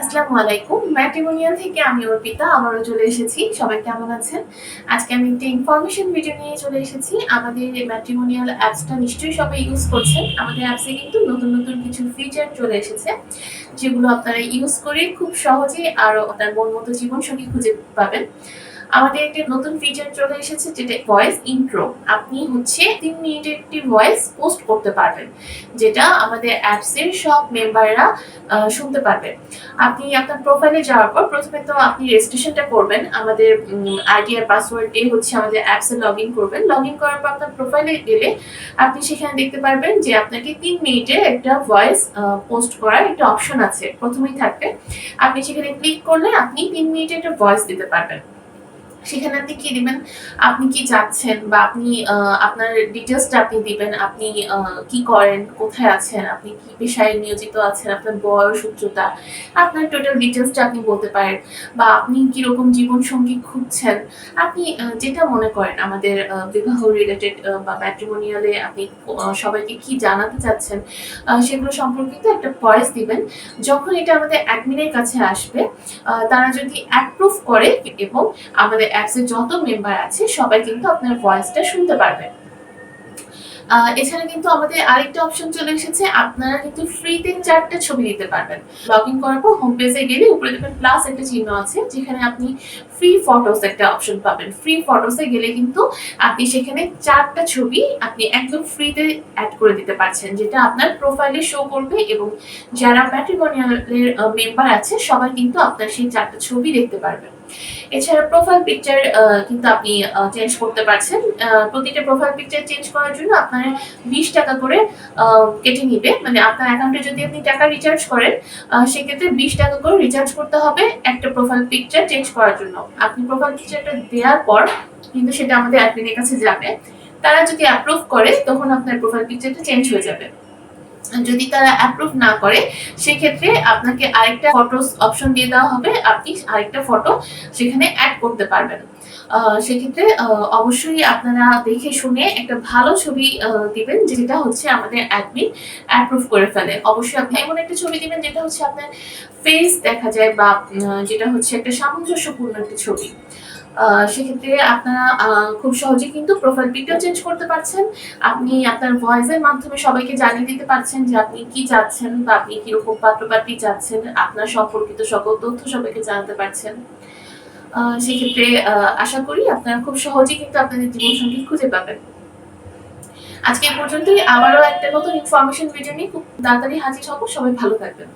আসসালামু আলাইকুম। ম্যাট্রিমোনিয়াল থেকে আমি অর্পিতা, আবারও চলে এসেছি। সবাই কেমন আছেন? আজকে আমি একটা ইনফরমেশন ভিডিও নিয়ে চলে এসেছি। আমাদের এই ম্যাট্রিমোনিয়াল অ্যাপসটা নিশ্চয়ই সবাই ইউজ করছেন। আমাদের অ্যাপসে কিন্তু নতুন নতুন কিছু ফিচার চলে এসেছে, যেগুলো আপনারা ইউজ করে খুব সহজে আরও আপনার মন মতো জীবনসঙ্গী খুঁজে পাবেন। আমাদের একটি নতুন ফিচার চলে এসেছে যেটা ভয়েস ইন্ট্রো আপনি হচ্ছে তিন মিনিটের একটি ভয়েস পোস্ট করতে পারবেন, যেটা আমাদের অ্যাপসের সব মেম্বাররা শুনতে পারবে। আপনি আপনার প্রোফাইলে যাওয়ার পর প্রথমে তো আপনি রেজিস্ট্রেশনটা করবেন। আমাদের আইডি আর পাসওয়ার্ড দিয়ে হচ্ছে আমাদের অ্যাপসে লগ ইন করবেন। লগ ইন করার পর আপনার প্রোফাইলে গেলে আপনি সেখানে দেখতে পারবেন যে আপনাকে তিন মিনিটে একটা ভয়েস পোস্ট করার একটা অপশন আছে। প্রথমেই থাকবে। আপনি সেখানে ক্লিক করলে আপনি তিন মিনিটে একটা ভয়েস দিতে পারবেন। সেখানে আপনি কি দিবেন? আপনি কি চাচ্ছেন বা আপনি আপনার ডিটেলসটা আপনি দিবেন, আপনি কি করেন, কোথায় আছেন, আপনি কি পেশায় নিয়োজিত আছেন, আপনার বয়স, উচ্চতা, আপনার টোটাল ডিটেলসটা আপনি বলতে পারেন বা আপনি খুঁজছেন, আপনি যেটা মনে করেন আমাদের বিবাহ রিলেটেড বা ম্যাট্রিমোনিয়ালে আপনি সবাইকে কি জানাতে চাচ্ছেন সেগুলো সম্পর্কিত একটা ভয়েস দিবেন। যখন এটা আমাদের অ্যাডমিনের কাছে আসবে তারা যদি অ্যাপ্রুভ করে এবং আমাদের অ্যাপসে যত মেম্বার আছে, সবাই কিন্তু আপনার ভয়েসটা শুনতে পারবেন এছাড়া কিন্তু আমাদের আরেকটা অপশন চলে এসেছে, আপনারা কিন্তু ফ্রিতে চারটা ছবি দিতে পারবেন। লগ ইন করার পর হোম পেজে গেলে উপরে দেখবেন প্লাস একটা চিহ্ন আছে, যেখানে আপনি ফ্রি ফটোস একটা অপশন পাবেন। ফ্রি ফটোসে গেলে কিন্তু আপনি সেখানে চারটা ছবি আপনি একদম ফ্রিতে অ্যাড করে দিতে পারছেন, যেটা আপনার প্রোফাইলে শো করবে এবং যারা ম্যাট্রিমোনিয়ালের মেম্বার আছে, সবাই কিন্তু আপনার সেই চারটা ছবি দেখতে পারবেন। এছাড়া প্রোফাইল পিকচার কিন্তু আপনি চেঞ্জ করতে পারছেন। প্রতিটা প্রোফাইল পিকচার চেঞ্জ করার জন্য আপনার বিশ টাকা করে কেটে নিবে। মানে আপনার অ্যাকাউন্টে যদি আপনি টাকা রিচার্জ করেন সেক্ষেত্রে বিশ টাকা করে রিচার্জ করতে হবে একটা প্রোফাইল পিকচার চেঞ্জ করার জন্য। আপনি প্রোফাইল পিকচারটা দেওয়ার পর কিন্তু সেটা আমাদের অ্যাডমিনের কাছে যাবে। তারা যদি অ্যাপ্রুভ করে, তখন আপনার প্রোফাইল পিকচারটা চেঞ্জ হয়ে যাবে। যদি তারা অ্যাপ্রুভ না করে, সেক্ষেত্রে আপনাকে আরেকটা ফটোস অপশন দিয়ে দেওয়া হবে। আপনি আরেকটা ফটো সেখানে অ্যাড করতে পারবেন। সেক্ষেত্রে অবশ্যই আপনারা দেখে শুনে একটা ভালো ছবি দিবেন, যেটা হচ্ছে আমাদের অ্যাডমিন অ্যাপ্রুভ করে ফেলে। অবশ্যই আপনি এমন একটা ছবি দিবেন, যেটা হচ্ছে আপনার ফেস দেখা যায় বা যেটা হচ্ছে একটা সামঞ্জস্যপূর্ণ একটা ছবি। সেক্ষেত্রে আপনারা খুব সহজেই কিন্তু প্রোফাইল পিকটাও চেঞ্জ করতে পারছেন। আপনি আপনার ভয়েসের মাধ্যমে সবাইকে জানিয়ে দিতে পারছেন যে আপনি কি চাচ্ছেন বা আপনি কীরকম পাত্রপাত্রী চাচ্ছেন। আপনার সম্পর্কিত সকল তথ্য সবাইকে জানাতে পারছেন। সেক্ষেত্রে আশা করি আপনারা খুব সহজেই কিন্তু আপনাদের জীবনসঙ্গী খুঁজে পাবেন। আজকে পর্যন্তই। আবারও একটা নতুন ইনফরমেশন ভিডিও নিয়ে খুব তাড়াতাড়ি হাজির হব। সবাই ভালো থাকবেন।